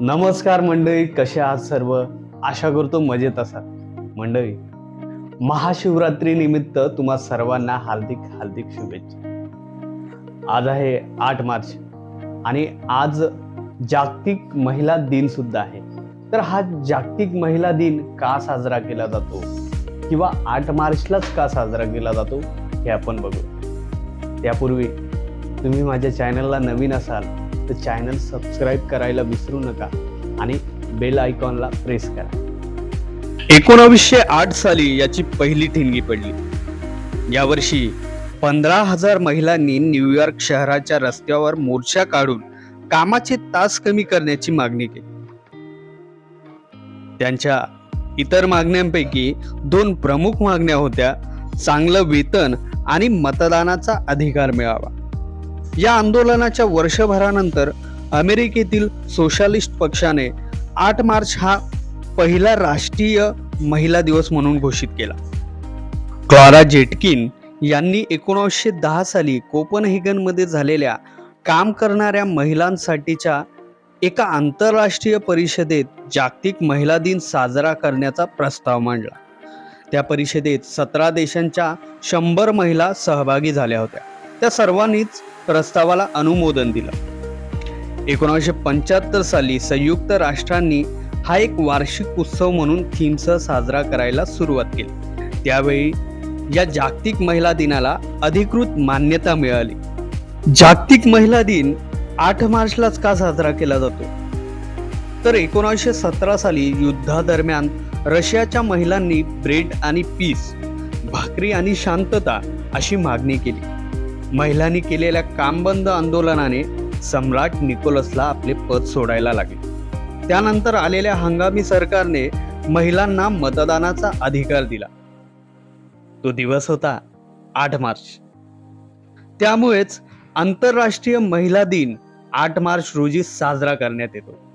नमस्कार मंडळी कसे आहात सर्व? आशा करतो मजेत असाल. मंडळी महाशिवरात्रीनिमित्त तुम्हा सर्वांना हार्दिक हार्दिक शुभेच्छा. आज आहे आठ मार्च आणि आज जागतिक महिला दिन सुद्धा आहे. तर हा जागतिक महिला दिन का साजरा केला जातो? किंवा आठ मार्चलाच का साजरा केला जातो? हे आपण बघू त्यापूर्वी तुम्ही माझ्या चॅनलला नवीन असाल तर चॅनल सबस्क्राईब करायला विसरू नका आणि बेल आयकॉनला प्रेस करा. एकोणावीसशे आठ साली याची पहिली ठिणगी पडली. यावर्षी पंधरा हजार महिलांनी न्यूयॉर्क शहराच्या रस्त्यावर मोर्चा काढून कामाचे तास कमी करण्याची मागणी केली. त्यांच्या इतर मागण्यांपैकी दोन प्रमुख मागण्या होत्या चांगलं वेतन आणि मतदानाचा अधिकार मिळावा. या आंदोलनाच्या वर्षभरानंतर अमेरिकेतील सोशालिस्ट पक्षाने आठ मार्च हा पहिला राष्ट्रीय महिला दिवस म्हणून घोषित केला. क्लारा जेटकिन यांनी एकोणीसशे दहा साली कोपनहेगनमध्ये झालेल्या काम करणाऱ्या महिलांसाठीच्या एका आंतरराष्ट्रीय परिषदेत जागतिक महिला दिन साजरा करण्याचा प्रस्ताव मांडला. त्या परिषदेत सतरा देशांच्या शंभर महिला सहभागी झाल्या होत्या. त्या सर्वांनीच प्रस्तावाला अनुमोदन दिलं. एकोणीसशे पंच्याहत्तर साली संयुक्त राष्ट्रांनी हा एक वार्षिक उत्सव म्हणून थीमसह साजरा करायला सुरुवात केली. त्यावेळी या जागतिक महिला दिनाला अधिकृत मान्यता मिळाली. जागतिक महिला दिन आठ मार्चलाच का साजरा केला जातो? तर एकोणीसशे सतरा साली युद्धादरम्यान रशियाच्या महिलांनी ब्रेड आणि पीस भाकरी आणि शांतता अशी मागणी केली. महिलांनी केलेल्या कामबंद आंदोलनाने सम्राट निकोलसला आपले पद सोडायला लागले. त्यानंतर आलेल्या हंगामी सरकारने महिलांना मतदानाचा अधिकार दिला. तो दिवस होता आठ मार्च. त्यामुळेच आंतरराष्ट्रीय महिला दिन आठ मार्च रोजी साजरा करण्यात येतो.